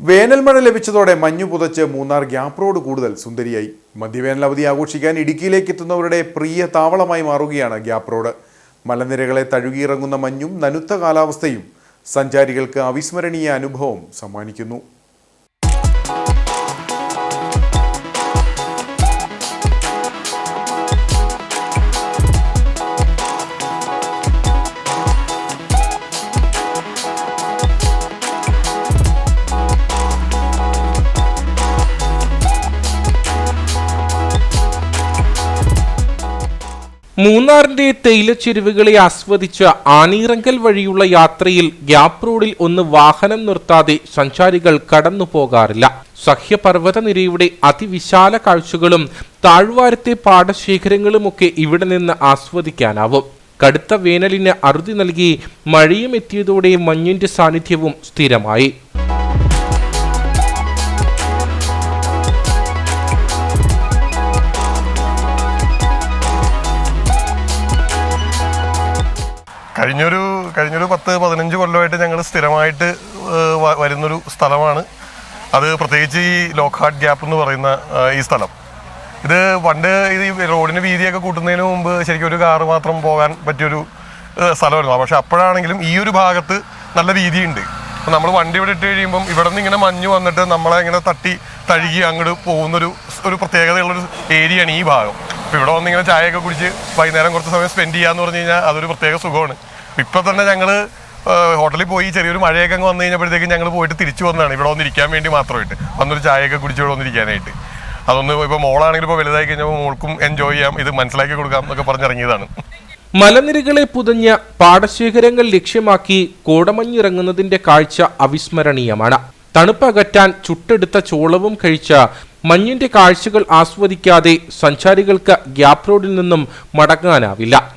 വേനൽ മഴ ലഭിച്ചതോടെ മഞ്ഞു പുതച്ച് മൂന്നാർ ഗ്യാപ് റോഡ് കൂടുതൽ സുന്ദരിയായി. മധ്യവേനൽ അവധി ആഘോഷിക്കാൻ ഇടുക്കിയിലേക്ക് എത്തുന്നവരുടെ പ്രിയ താവളമായി മാറുകയാണ് ഗ്യാപ് റോഡ്. മലനിരകളെ തഴുകിയിറങ്ങുന്ന മഞ്ഞും നനുത്ത കാലാവസ്ഥയും സഞ്ചാരികൾക്ക് അവിസ്മരണീയ അനുഭവം സമ്മാനിക്കുന്നു. മൂന്നാറിന്റെ തേയിലച്ചെരുവുകളെ ആസ്വദിച്ച് ആനീറങ്കൽ വഴിയുള്ള യാത്രയിൽ ഗ്യാപ് റോഡിൽ ഒന്ന് വാഹനം നിർത്താതെ സഞ്ചാരികൾ കടന്നു പോകാറില്ല. സഹ്യപർവത നിരയുടെ അതിവിശാല കാഴ്ചകളും താഴ്വാരത്തെ പാടശേഖരങ്ങളുമൊക്കെ ഇവിടെ നിന്ന് ആസ്വദിക്കാനാവും. കടുത്ത വേനലിന് അറുതി നൽകി മഴയും എത്തിയതോടെ മഞ്ഞിന്റെ സാന്നിധ്യവും സ്ഥിരമായി. കഴിഞ്ഞൊരു കഴിഞ്ഞൊരു പത്ത് പതിനഞ്ച് കൊല്ലമായിട്ട് ഞങ്ങൾ സ്ഥിരമായിട്ട് വരുന്നൊരു സ്ഥലമാണ്. അത് പ്രത്യേകിച്ച് ഈ ലോക്ക്ഹാർട്ട് ഗ്യാപ്പ് എന്ന് പറയുന്ന ഈ സ്ഥലം. ഇത് പണ്ട് ഇത് ഈ റോഡിന് വീതിയൊക്കെ കൂട്ടുന്നതിന് മുമ്പ് ശരിക്കും ഒരു കാറ് മാത്രം പോകാൻ പറ്റിയൊരു സ്ഥലമായിരുന്നു. പക്ഷെ അപ്പോഴാണെങ്കിലും ഈ ഒരു ഭാഗത്ത് നല്ല വീതിയുണ്ട്. അപ്പം നമ്മൾ വണ്ടി ഇവിടെ ഇട്ട് കഴിയുമ്പം ഇവിടെ നിന്ന് ഇങ്ങനെ മഞ്ഞ് വന്നിട്ട് നമ്മളെ ഇങ്ങനെ തട്ടി തഴുകി അങ്ങോട്ട് പോകുന്നൊരു ഒരു പ്രത്യേകതയുള്ളൊരു ഏരിയയാണ് ഈ ഭാഗം. അപ്പോൾ ഇവിടെ വന്ന് ഇങ്ങനെ ചായയൊക്കെ കുടിച്ച് വൈകുന്നേരം കുറച്ച് സമയം സ്പെൻഡ് ചെയ്യാന്ന് പറഞ്ഞു കഴിഞ്ഞാൽ അതൊരു പ്രത്യേക സുഖമാണ്. ഇപ്പം തന്നെ ഞങ്ങൾ ഹോട്ടലിൽ പോയി ചെറിയൊരു മഴയൊക്കെ അങ്ങ് വന്നു കഴിഞ്ഞപ്പോഴത്തേക്കും ഞങ്ങൾ പോയിട്ട് തിരിച്ചു വന്നതാണ്. ഇവിടെ വന്നിരിക്കാൻ വേണ്ടി മാത്രമായിട്ട്. വന്നൊരു ചായയൊക്കെ കുടിച്ച് ഇവിടെ വന്നിരിക്കാനായിട്ട്. അതൊന്ന് ഇപ്പോൾ മോളാണെങ്കിൽ ഇപ്പോൾ വലുതായി കഴിഞ്ഞപ്പോൾ മോൾക്കും എൻജോയ് ചെയ്യാം ഇത് മനസ്സിലാക്കി കൊടുക്കാം എന്നൊക്കെ പറഞ്ഞിറങ്ങിയതാണ് മലനിരകളെ പുതഞ്ഞ പാടശേഖരങ്ങൾ ലക്ഷ്യമാക്കി കോടമഞ്ഞിറങ്ങുന്നതിന്റെ കാഴ്ച അവിസ്മരണീയമാണ്. തണുപ്പകറ്റാൻ ചുട്ടെടുത്ത ചോളവും കഴിച്ച മഞ്ഞിന്റെ കാഴ്ചകൾ ആസ്വദിക്കാതെ സഞ്ചാരികൾക്ക് ഗ്യാപ് റോഡിൽ നിന്നും മടങ്ങാനാവില്ല.